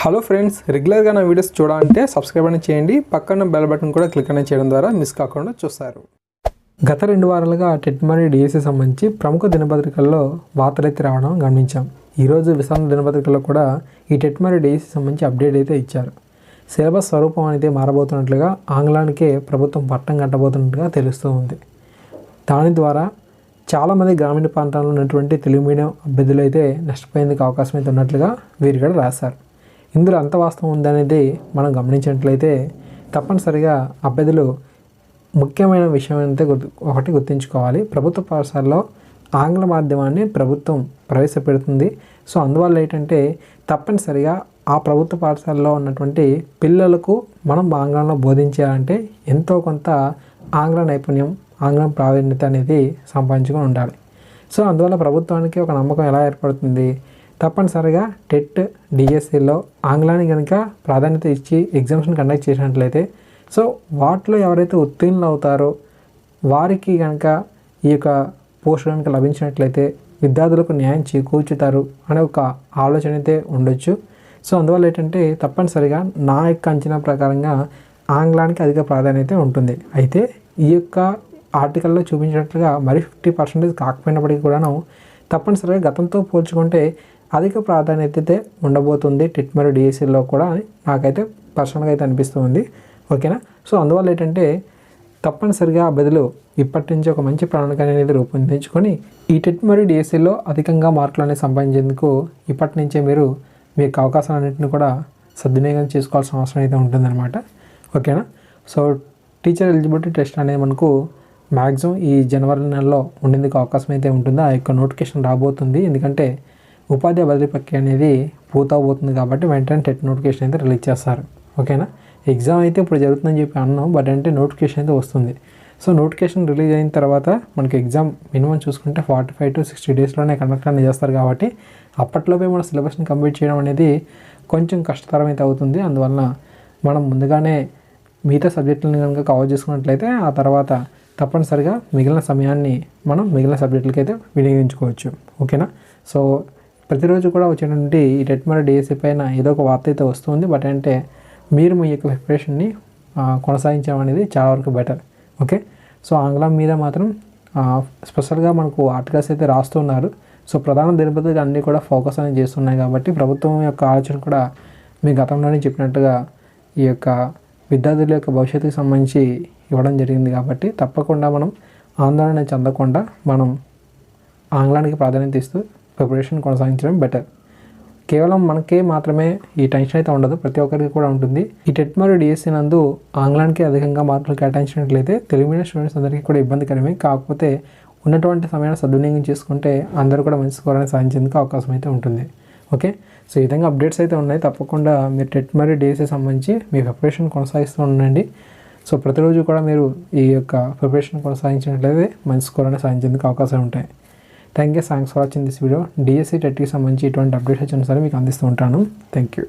Hello friends రెగ్యులర్గా నా videos చూడాలంటే సబ్స్క్రైబ్ అని చేయండి. పక్కన బెల్ బటన్ కూడా క్లిక్ అనేది చేయడం ద్వారా మిస్ కాకుండా చూస్తారు. గత రెండు వారాలుగా టెట్ మరియు డిఎస్సి సంబంధించి ప్రముఖ దినపత్రికల్లో వార్తలైతే రావడం గమనించాం. ఈరోజు విశాల దినపత్రికల్లో కూడా ఈ టెట్ మరియు డిఎస్సి సంబంధించి అప్డేట్ అయితే ఇచ్చారు. సిలబస్ స్వరూపం అయితే మారబోతున్నట్లుగా ఆంగ్లానికే ప్రభుత్వం పట్టం కట్టబోతున్నట్టుగా తెలుస్తూ ఉంది. దాని ద్వారా చాలామంది గ్రామీణ ప్రాంతాల్లో ఉన్నటువంటి తెలుగు మీడియం అభ్యర్థులు అయితే నష్టపోయేందుకు అవకాశం అయితే ఉన్నట్లుగా వీరు కూడా రాశారు. ఇందులో అంత వాస్తవం ఉందనేది మనం గమనించినట్లయితే తప్పనిసరిగా అభ్యర్థులు ముఖ్యమైన విషయం అయితే గుర్తు ఒకటి గుర్తుంచుకోవాలి. ప్రభుత్వ పాఠశాలలో ఆంగ్ల మాధ్యమాన్ని ప్రభుత్వం ప్రవేశపెడుతుంది. సో అందువల్ల ఏంటంటే తప్పనిసరిగా ఆ ప్రభుత్వ పాఠశాలలో ఉన్నటువంటి పిల్లలకు మనం ఆంగ్లంలో బోధించాలంటే ఎంతో కొంత ఆంగ్ల నైపుణ్యం ఆంగ్లం ప్రావీణ్యత అనేది సంపాదించుకొని ఉండాలి. సో అందువల్ల ప్రభుత్వానికి ఒక నమ్మకం ఎలా ఏర్పడుతుంది? తప్పనిసరిగా టెట్ డిఎస్సిలో ఆంగ్లానికి కనుక ప్రాధాన్యత ఇచ్చి ఎగ్జామ్స్ని కండక్ట్ చేసినట్లయితే సో వాటిలో ఎవరైతే ఉత్తీర్ణులు అవుతారో వారికి కనుక ఈ యొక్క పోస్ట్ కనుక లభించినట్లయితే విద్యార్థులకు న్యాయం చేకూర్చుతారు అనే ఒక ఆలోచన అయితే ఉండొచ్చు. సో అందువల్ల ఏంటంటే తప్పనిసరిగా నా యొక్క అంచనా ప్రకారంగా ఆంగ్లానికి అధిక ప్రాధాన్యత ఉంటుంది. అయితే ఈ యొక్క ఆర్టికల్లో చూపించినట్లుగా మరి ఫిఫ్టీ పర్సెంటేజ్ కాకపోయినప్పటికీ కూడాను తప్పనిసరిగా గతంతో పోల్చుకుంటే అధిక ప్రాధాన్యత అయితే ఉండబోతుంది టెట్ మరియు డిఎస్సిలో కూడా అని నాకైతే పర్సనల్గా అయితే అనిపిస్తుంది ఓకేనా సో అందువల్ల ఏంటంటే తప్పనిసరిగా ఆ బదులు ఇప్పటి నుంచి ఒక మంచి ప్రణాళిక అనేది రూపొందించుకొని ఈ టెట్ మరియు డిఎస్సిలో అధికంగా మార్కులు అనేది సంపాదించేందుకు ఇప్పటి నుంచే మీరు మీ యొక్క అవకాశాలన్నింటిని కూడా సద్వినియోగం చేసుకోవాల్సిన అవసరం అయితే ఉంటుందన్నమాట. ఓకేనా సో టీచర్ ఎలిజిబిలిటీ టెస్ట్ అనేది మనకు మ్యాక్సిమం ఈ జనవరి నెలలో ఉండేందుకు అవకాశం అయితే ఉంటుంది? ఆ యొక్క నోటిఫికేషన్ రాబోతుంది. ఎందుకంటే ఉపాధ్యాయ బదిలీ ప్రక్రియ అనేది పూర్తవబోతుంది కాబట్టి వెంటనే టెట్ నోటిఫికేషన్ అయితే రిలీజ్ చేస్తారు. ఓకేనా? ఎగ్జామ్ అయితే ఇప్పుడు జరుగుతుందని చెప్పి అన్నాం బట్ అంటే నోటిఫికేషన్ అయితే వస్తుంది. సో నోటిఫికేషన్ రిలీజ్ అయిన తర్వాత మనకి ఎగ్జామ్ మినిమం చూసుకుంటే ఫార్టీ ఫైవ్ టు సిక్స్టీ డేస్లోనే కండక్ట్ అనేది చేస్తారు కాబట్టి అప్పట్లోపే మన సిలబస్ని కంప్లీట్ చేయడం అనేది కొంచెం కష్టతరం అయితే అవుతుంది. అందువలన మనం ముందుగానే మిగతా సబ్జెక్టులను కనుక కవర్ చేసుకున్నట్లయితే ఆ తర్వాత తప్పనిసరిగా మిగిలిన సమయాన్ని మనం మిగిలిన సబ్జెక్టులకి అయితే వినియోగించుకోవచ్చు. ఓకేనా? సో ప్రతిరోజు కూడా వచ్చేటువంటి ఈ టెట్ డిఎస్సి పైన ఏదో ఒక వార్త అయితే వస్తుంది. బట్ అంటే మీరు మీ యొక్క ప్రిపరేషన్ని కొనసాగించడం అనేది చాలా వరకు బెటర్. ఓకే? సో ఆంగ్లం మీద మాత్రం స్పెషల్గా మనకు ఆర్టికల్స్ అయితే రాస్తున్నారు సో ప్రధాన దినపత్రికలు అన్నీ కూడా ఫోకస్ అనేది చేస్తున్నాయి కాబట్టి ప్రభుత్వం యొక్క ఆలోచన కూడా మీ గతంలోనే చెప్పినట్టుగా ఈ యొక్క విద్యార్థుల యొక్క భవిష్యత్తుకు సంబంధించి ఇవ్వడం జరిగింది కాబట్టి తప్పకుండా మనం ఆందోళన చెందకుండా మనం ఆంగ్లానికి ప్రాధాన్యత ఇస్తూ ప్రిపరేషన్ కొనసాగించడం బెటర్ కేవలం మనకే మాత్రమే ఈ టెన్షన్ అయితే ఉండదు ప్రతి ఒక్కరికి కూడా ఉంటుంది. ఈ టెట్ మరియు డిఎస్సీ నందు ఆంగ్లానికి అధికంగా మార్కులు కేటాయించినట్లయితే తెలుగు మీడియం స్టూడెంట్స్ అందరికీ కూడా ఇబ్బందికరమే. కాకపోతే ఉన్నటువంటి సమయాన్ని సద్వినియోగం చేసుకుంటే అందరూ కూడా మంచి స్కోరాన్ని సాధించేందుకు అవకాశం అయితే ఉంటుంది. ఓకే సో ఈ విధంగా అప్డేట్స్ అయితే ఉన్నాయి. తప్పకుండా మీరు టెట్ మరియు డిఎస్సీ సంబంధించి మీ ప్రిపరేషన్ కొనసాగిస్తూ ఉండండి. సో ప్రతిరోజు కూడా మీరు ఈ యొక్క ప్రిపరేషన్ కొనసాగించినట్లయితే మంచి స్కోర్ అనేది సాధించేందుకు అవకాశం ఉంటాయి. Thank you thanks for watching this video DSC టెట్కి సంబంధించి ఇటువంటి అప్డేట్స్ వచ్చిన సరే మీకు అందిస్తూ ఉంటాను. Thank you